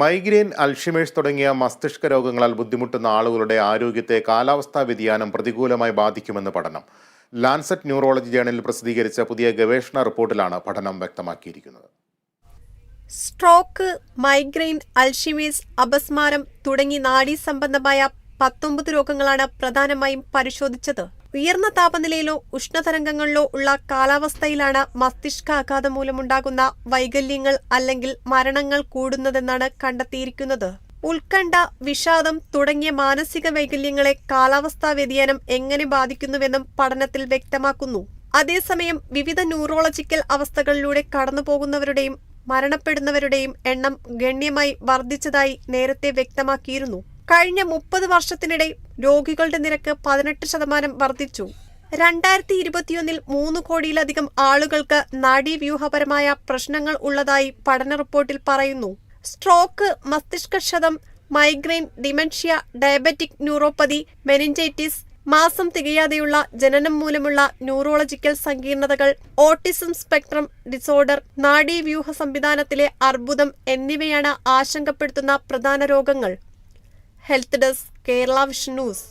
Migraine Alzheimer's തുടങ്ങിയ മസ്തിഷ്ക രോഗങ്ങളാൽ ബുദ്ധിമുട്ടുന്ന ആളുകളുടെ ആരോഗ്യത്തെ കാലാവസ്ഥാ വ്യതിയാനം പ്രതികൂലമായി ബാധിക്കുമെന്ന് പഠനം. ലാൻസെറ്റ് ന്യൂറോളജി ജേണലിൽ പ്രസിദ്ധീകരിച്ച പുതിയ ഗവേഷണ റിപ്പോർട്ടിലാണ് പഠനം വ്യക്തമാക്കിയിരിക്കുന്നത്. സ്ട്രോക്ക് മൈഗ്രെയിൻ അൽഷിമേഴ്സ് അപസ്മാരം തുടങ്ങി നാഡീ സംബന്ധമായ പത്തൊമ്പത് രോഗങ്ങളാണ് പ്രധാനമായും പരിശോധിച്ചത്. ഉയർന്ന താപനിലയിലോ ഉഷ്ണതരംഗങ്ങളിലോ ഉള്ള കാലാവസ്ഥയിലാണ് മസ്തിഷ്കാഘാതം മൂലമുണ്ടാകുന്ന വൈകല്യങ്ങൾ അല്ലെങ്കിൽ മരണങ്ങൾ കൂടുന്നതെന്നാണ് കണ്ടെത്തിയിരിക്കുന്നത്. ഉത്കണ്ഠ വിഷാദം തുടങ്ങിയ മാനസിക വൈകല്യങ്ങളെ കാലാവസ്ഥാ വ്യതിയാനം എങ്ങനെ ബാധിക്കുന്നുവെന്നും പഠനത്തിൽ വ്യക്തമാക്കുന്നു. അതേസമയം വിവിധ ന്യൂറോളജിക്കൽ അവസ്ഥകളിലൂടെ കടന്നുപോകുന്നവരുടെയും മരണപ്പെടുന്നവരുടെയും എണ്ണം ഗണ്യമായി വർദ്ധിച്ചതായി നേരത്തെ വ്യക്തമാക്കിയിരുന്നു. കഴിഞ്ഞ മുപ്പത് വർഷത്തിനിടെ രോഗികളുടെ നിരക്ക് പതിനെട്ട് ശതമാനം വർദ്ധിച്ചു. രണ്ടായിരത്തി ഇരുപത്തിയൊന്നിൽ മൂന്ന് കോടിയിലധികം ആളുകൾക്ക് നാഡീവ്യൂഹപരമായ പ്രശ്നങ്ങൾ ഉള്ളതായി പഠന റിപ്പോർട്ടിൽ പറയുന്നു. Stroke മസ്തിഷ്കക്ഷതം migraine dementia diabetic neuropathy meningitis മാസം തികയാതെയുള്ള ജനനം മൂലമുള്ള ന്യൂറോളജിക്കൽ സങ്കീർണതകൾ ഓട്ടിസം സ്പെക്ട്രം ഡിസോർഡർ നാഡീവ്യൂഹ സംവിധാനത്തിലെ അർബുദം എന്നിവയാണ് ആശങ്കപ്പെടുത്തുന്ന പ്രധാന രോഗങ്ങൾ. Health desk Kerala vision news.